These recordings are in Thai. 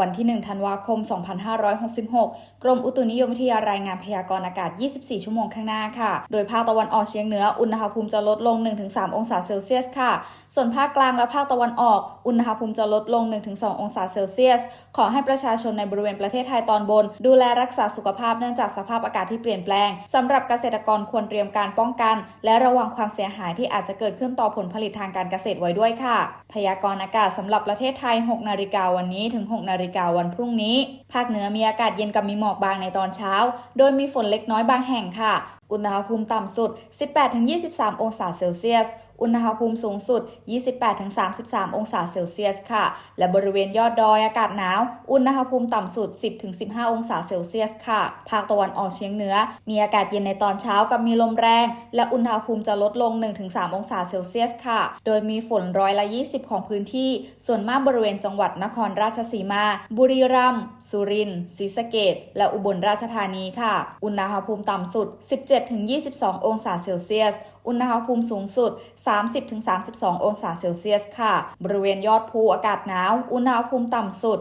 วันที่ 1 ธันวาคม 2566 กรมอุตุนิยมวิทยารายงานพยากรณ์อากาศ 24 ชั่วโมงข้างหน้าค่ะ โดยภาคตะวันออกเฉียงเหนือ อุณหภูมิจะลดลง 1-3 องศาเซลเซียสค่ะ ส่วนภาคกลางและภาคตะวันออก อุณหภูมิจะลดลง 1-2 องศาเซลเซียส ขอให้ประชาชนในบริเวณประเทศไทยตอนบน ดูแลรักษาสุขภาพเนื่องจากสภาพอากาศที่เปลี่ยนแปลงสำหรับเกษตรกรควรเตรียมการป้องกัน และระวังความเสียหายที่อาจจะเกิดขึ้นต่อผลผลิตทางการเกษตรไว้ด้วยค่ะ พยากรณ์อากาศสำหรับประเทศไทย 6 นาฬิกาวันนี้ถึง 6 นาฬิกาวันพรุ่งนี้ ภาคเหนือมีอากาศเย็นกับมีหมอกบางในตอนเช้า โดยมีฝนเล็กน้อยบางแห่งค่ะ อุณหภูมิต่ำสุด 18-23 องศาเซลเซียสอุณหภูมิสูงสุด 28-33 องศาเซลเซียสค่ะ และบริเวณยอดดอยอากาศหนาว อุณหภูมิต่ำสุด 10-15 องศาเซลเซียสค่ะ ภาคตะวันออกเฉียงเหนือ มีอากาศเย็นในตอนเช้ากับมีลมแรง และอุณหภูมิจะลดลง 1-3 องศาเซลเซียสค่ะ โดยมีฝนร้อยละ 20 ของพื้นที่ ส่วนมากบริเวณจังหวัดนครราชสีมา บุรีรัมย์ สุรินทร์ ศรีสะเกษและอุบลราชธานีค่ะ อุณหภูมิต่ำสุด 17-22 องศาเซลเซียส อุณหภูมิสูงสุด30-32 องศาเซลเซียสค่ะ บริเวณยอดภูอากาศหนาว อุณหภูมิต่ำสุด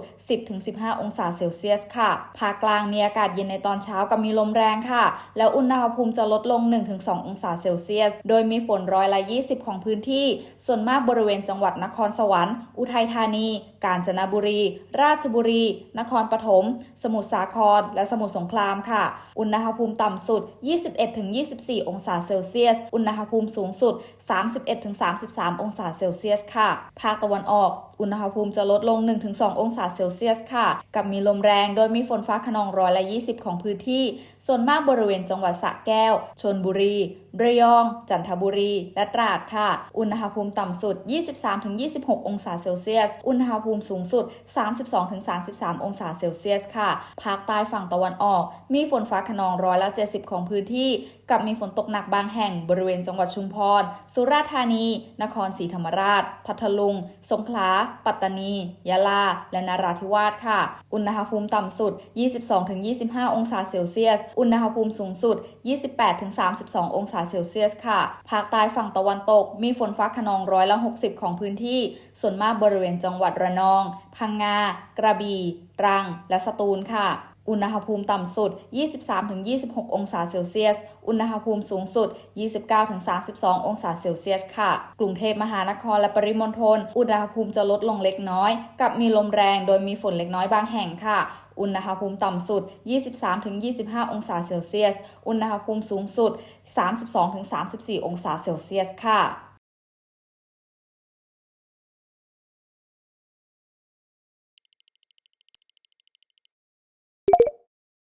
10-15 องศาเซลเซียสค่ะ ภาคกลางมีอากาศเย็นในตอนเช้ากับมีลมแรงค่ะ แล้วอุณหภูมิจะลดลง 1-2 องศาเซลเซียส โดยมีฝนร้อยละ 20 ของพื้นที่ ส่วนมากบริเวณจังหวัดนครสวรรค์ อุทัยธานี กาญจนบุรี ราชบุรี นครปฐม สมุทรสาคร และสมุทรสงครามค่ะ อุณหภูมิต่ำสุด 21-24 องศาเซลเซียส อุณหภูมิสูงสุด31-33 องศาเซลเซียสค่ะ ภาคตะวันออกอุณหภูมิจะลดลง 1-2 องศาเซลเซียสค่ะ กับมีลมแรงโดยมีฝนฟ้าขนองร้อยละ 20 ของพื้นที่ ส่วนมากบริเวณจังหวัดสระแก้ว ชนบุรีระยอง จันทบุรี และตราดค่ะ อุณหภูมิต่ำสุด 23-26 องศาเซลเซียส อุณหภูมิสูงสุด 32-33 องศาเซลเซียสค่ะ ภาคใต้ฝั่งตะวันออก มีฝนฟ้าขนองร้อยละ 70 ของพื้นที่ กับมีฝนตกหนักบางแห่งบริเวณจังหวัดชุมพร สุราษฎร์ธานี นครศรีธรรมราช พัทลุง สงขลาปัตตานี ยะลา และนราธิวาสค่ะ อุณหภูมิต่ำสุด 22-25 องศาเซลเซียส อุณหภูมิสูงสุด 28-32 องศาเซลเซียสค่ะ ภาคใต้ฝั่งตะวันตก มีฝนฟ้าขนองร้อยละ60 ของพื้นที่ ส่วนมากบริเวณจังหวัดระนอง พังงา กระบี่ ตรัง และสตูลค่ะ อุณหภูมิต่ำสุด 23-26 องศาเซลเซียส อุณหภูมิสูงสุด 29-32 องศาเซลเซียส ค่ะ กรุงเทพมหานครและปริมณฑล อุณหภูมิจะลดลงเล็กน้อย กับมีลมแรงโดยมีฝนเล็กน้อยบางแห่งค่ะ อุณหภูมิต่ำสุด 23-25 องศาเซลเซียส อุณหภูมิสูงสุด 32-34 องศาเซลเซียส ค่ะ